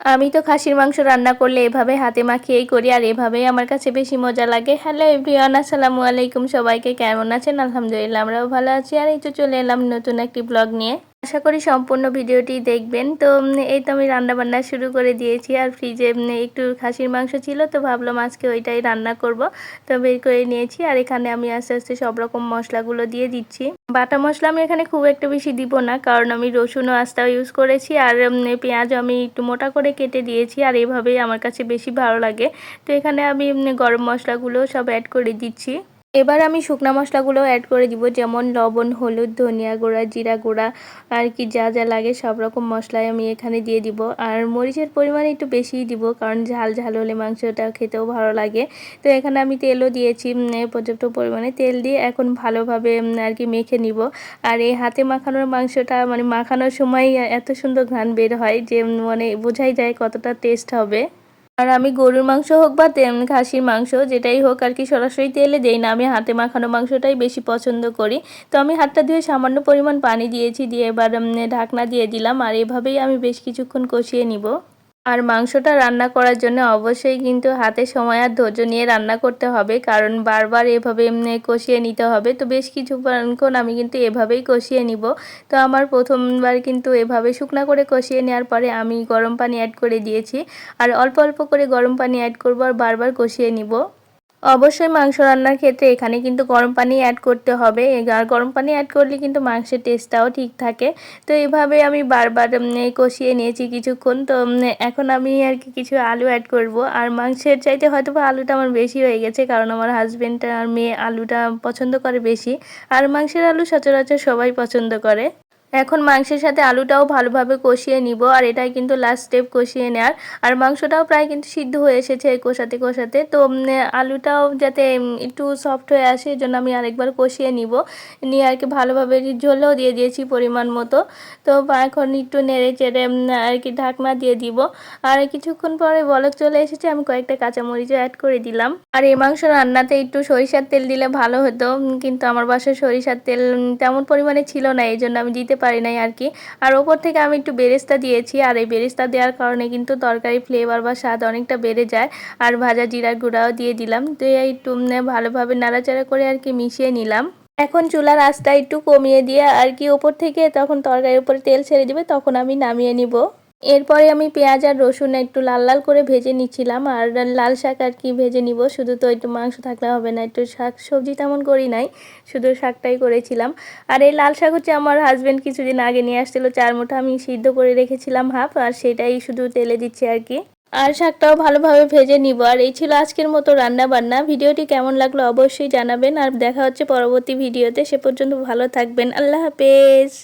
আমি তো খাসির মাংস রান্না করলে এভাবে হাতে মাখিয়েই করি, আর এভাবেই আমার কাছে বেশি মজা লাগে। হ্যালো এভরিওয়ান, আসসালামু আলাইকুম। সবাইকে কেমন আছেন? আলহামদুলিল্লাহ, আমরাও ভালো আছি। আর এই তো চলে এলাম নতুন একটি ব্লগ নিয়ে। আশা করি সম্পূর্ণ ভিডিওটি দেখবেন। তো এই তো আমি রান্না বান্না শুরু করে দিয়েছি। আর ফ্রিজে একটু খাসির মাংস ছিল তো ভাবলাম আজকে ওইটাই রান্না করব। তো বের করে নিয়েছি আর এখানে আমি আস্তে আস্তে সব রকম মশলাগুলো দিয়ে দিচ্ছি। বাটা মশলা আমি এখানে খুব একটা বেশি দিব না কারণ আমি রসুন ও আস্তাও ইউজ করেছি আর উম, পেঁয়াজ আমি একটু মোটা করে কেটে দিয়েছি আর এভাবেই আমার কাছে বেশি ভালো লাগে। তো এখানে আমি গরম মশলাগুলো সব অ্যাড করে দিচ্ছি। এবার আমি শুকনো মশলাগুলো অ্যাড করে দিব, যেমন লবণ, হলুদ, ধনিয়া গুঁড়া, জিরা গুঁড়া, আর কি যা যা লাগে সব রকম মশলাই আমি এখানে দিয়ে দিব। আর মরিচের পরিমাণ একটু বেশিই দিব, কারণ ঝাল ঝাল হলে মাংসটা খেতেও ভালো লাগে। তো এখানে আমি তেলও দিয়েছি পর্যাপ্ত পরিমাণে তেল দিয়ে এখন ভালোভাবে আর কি মেখে নিব। আর এই হাতে মাখানোর মাংসটা মানে মাখানোর সময় এত সুন্দর ঘ্রাণ বের হয় যে মানে বোঝাই যায় কতটা টেস্ট হবে। আর আমি গরুর মাংস হোক বা খাসির মাংস, যেটাই হোক আর কি, সরাসরি তেলে দেই না। আমি হাতে মাখানো মাংসটাই বেশি পছন্দ করি। তো আমি হাতটা ধুয়ে সামান্য পরিমাণ পানি দিয়েছি, দিয়ে এবার ঢাকনা দিয়ে দিলাম। আর এভাবেই আমি বেশ কিছুক্ষণ কষিয়ে নিব। আর মাংসটা রান্না করার জন্য অবশ্যই কিন্তু হাতে সময় আর ধৈর্য নিয়ে রান্না করতে হবে। কারণ বারবার এভাবে কষিয়ে নিতে হবে। তো বেশ কিছুক্ষণ আমি কিন্তু এভাবেই কষিয়ে নিব। তো আমার প্রথমবার কিন্তু এভাবে শুকনো করে কষিয়ে নেওয়ার পরে আমি গরম পানি অ্যাড করে দিয়েছি। আর অল্প অল্প করে গরম পানি অ্যাড করব আর বারবার কষিয়ে নিব। অবশ্যই মাংস রান্নার ক্ষেত্রে এখানে কিন্তু গরম পানি অ্যাড করতে হবে। আর গরম পানি অ্যাড করলে কিন্তু মাংসের টেস্টটাও ঠিক থাকে। তো এইভাবে আমি বারবার কষিয়ে নিয়েছি কিছুক্ষণ। তো এখন আমি আর কি কিছু আলু অ্যাড করব। আর মাংসের চাইতে হয়তো আলুটা আমার বেশি হয়ে গেছে, কারণ আমার হাজব্যান্ড আর মেয়ে আলুটা পছন্দ করে বেশি। আর মাংসের আলু সচরাচর সবাই পছন্দ করে। এখন মাংসের সাথে আলুটাও ভালোভাবে কষিয়ে নিব, আর এটাই কিন্তু লাস্ট স্টেপ কষিয়ে নেওয়ার আর মাংসটাও প্রায় কিন্তু সিদ্ধ হয়ে এসেছে এই কষাতে কষাতে। তো আলুটাও যাতে একটু সফট হয়ে আসে, এই জন্য আমি আরেকবার কষিয়ে নিব। নিয়ে আর কি ভালোভাবে ঝোলও দিয়ে দিয়েছি পরিমাণ মতো। তো এখন একটু নেড়ে চেড়ে আর কি ঢাকনা দিয়ে দিব। আর কিছুক্ষণ পরে বলক চলে এসেছে, আমি কয়েকটা কাঁচামরিচও অ্যাড করে দিলাম। আর এই মাংস রান্নাতে একটু সরিষার তেল দিলে ভালো হতো কিন্তু আমার বাসায় সরিষার তেল তেমন পরিমাণে ছিল না, এই জন্য আমি দিতে পারি নাই আর কি। আর ওপর থেকে আমি একটু বেরেস্তা দিয়েছি আর এই বেরেস্তা দেওয়ার কারণে কিন্তু তরকারি ফ্লেভার বা স্বাদ অনেকটা বেড়ে যায়। আর ভাজা জিরার গুঁড়াও দিয়ে দিলাম। দিয়ে একটু উম, ভালোভাবে নাড়াচাড়া করে আর কি মিশিয়ে নিলাম। এখন চুলার আঁচটা একটু কমিয়ে দিয়ে আর কি ওপর থেকে তখন তরকারির উপরে তেল ছেড়ে দেবে তখন আমি নামিয়ে নিব। এরপরে আমি পেঁয়াজ আর রসুন একটু লাল লাল করে ভেজে নিচ্ছিলাম, আর লাল শাক আর কি ভেজে নিব, শুধু তো একটু মাংস থাকলে হবে না, একটু শাক সবজি তেমন করি নাই, শুধু শাকটাই করেছিলাম। আর এই লাল শাক হচ্ছে আমার হাজব্যান্ড কিছুদিন আগে নিয়ে আসছিল, চার মুঠা আমি সিদ্ধ করে রেখেছিলাম হাফ আর সেটাই শুধু তেলে দিচ্ছি আর কি। আর শাকটাও ভালোভাবে ভেজে নিব, আর এই ছিল আজকের মতো রান্না বান্না ভিডিওটি কেমন লাগল অবশ্যই জানাবেন, আর দেখা হচ্ছে পরবর্তী ভিডিওতে, সে পর্যন্ত ভালো থাকবেন, আল্লাহ হাফেজ।